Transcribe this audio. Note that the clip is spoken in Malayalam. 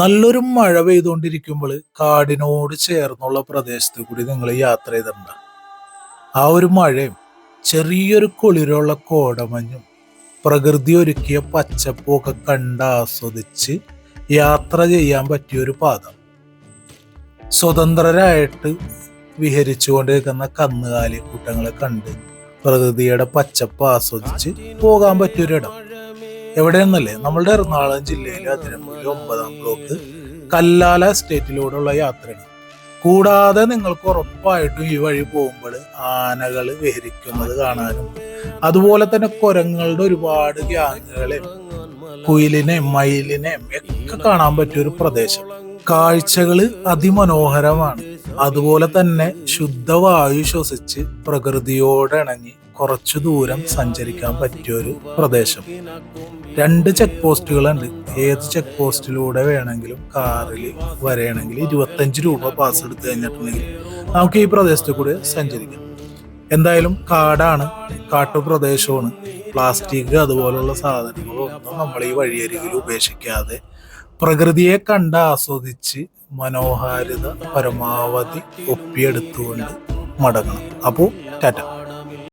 നല്ലൊരു മഴ പെയ്തുകൊണ്ടിരിക്കുമ്പോൾ കാടിനോട് ചേർന്നുള്ള പ്രദേശത്ത് കൂടി നിങ്ങൾ യാത്ര ചെയ്തിട്ടുണ്ട്. ആ ഒരു മഴയും ചെറിയൊരു കുളിരുള്ള കോടമഞ്ഞും പ്രകൃതി ഒരുക്കിയ പച്ചപ്പൊക്കെ കണ്ടാസ്വദിച്ച് യാത്ര ചെയ്യാൻ പറ്റിയ ഒരു പാത. സ്വതന്ത്രരായിട്ട് വിഹരിച്ചുകൊണ്ടിരിക്കുന്ന കന്നുകാലി കൂട്ടങ്ങളെ കണ്ട് പ്രകൃതിയുടെ പച്ചപ്പ് ആസ്വദിച്ച് പോകാൻ പറ്റിയൊരിടം. എവിടെയെന്നല്ലേ? നമ്മളുടെ എറണാകുളം ജില്ലയിലെ അതിരമ്പുഴ ഒമ്പതാം ബ്ലോക്ക് കല്ലാല സ്റ്റേറ്റിലൂടെയുള്ള യാത്രയാണ്. കൂടാതെ നിങ്ങൾക്ക് ഉറപ്പായിട്ടും ഈ വഴി പോകുമ്പോൾ ആനകൾ വിഹരിക്കുന്നത് കാണാനും അതുപോലെ തന്നെ കുരങ്ങളുടെ ഒരുപാട് ഗ്യാങ്ങുകളെയും കുയിലിനെയും മയിലിനെയും ഒക്കെ കാണാൻ പറ്റിയ ഒരു പ്രദേശം. കാഴ്ചകൾ അതിമനോഹരമാണ്. അതുപോലെ തന്നെ ശുദ്ധവായു ശ്വസിച്ച് പ്രകൃതിയോട് ഇണങ്ങി കുറച്ചു ദൂരം സഞ്ചരിക്കാൻ പറ്റിയ ഒരു പ്രദേശം. രണ്ട് ചെക്ക് പോസ്റ്റുകളുണ്ട് ഏത് ചെക്ക് പോസ്റ്റിലൂടെ വേണമെങ്കിലും കാറിൽ വരെയാണെങ്കിൽ ഇരുപത്തഞ്ച് രൂപ പാസ് എടുത്തു കഴിഞ്ഞിട്ടുണ്ടെങ്കിൽ നമുക്ക് ഈ പ്രദേശത്ത് കൂടെ സഞ്ചരിക്കാം. എന്തായാലും കാടാണ് കാട്ടുപ്രദേശമാണ്. പ്ലാസ്റ്റിക് അതുപോലുള്ള സാധനങ്ങളൊന്നും നമ്മൾ ഈ വഴിയരികിൽ ഉപേക്ഷിക്കാതെ പ്രകൃതിയെ കണ്ട് ആസ്വദിച്ച് മനോഹാരിത പരമാവധി ഒപ്പിയെടുത്തുകൊണ്ട് മടങ്ങണം. അപ്പോൾ ടാറ്റ.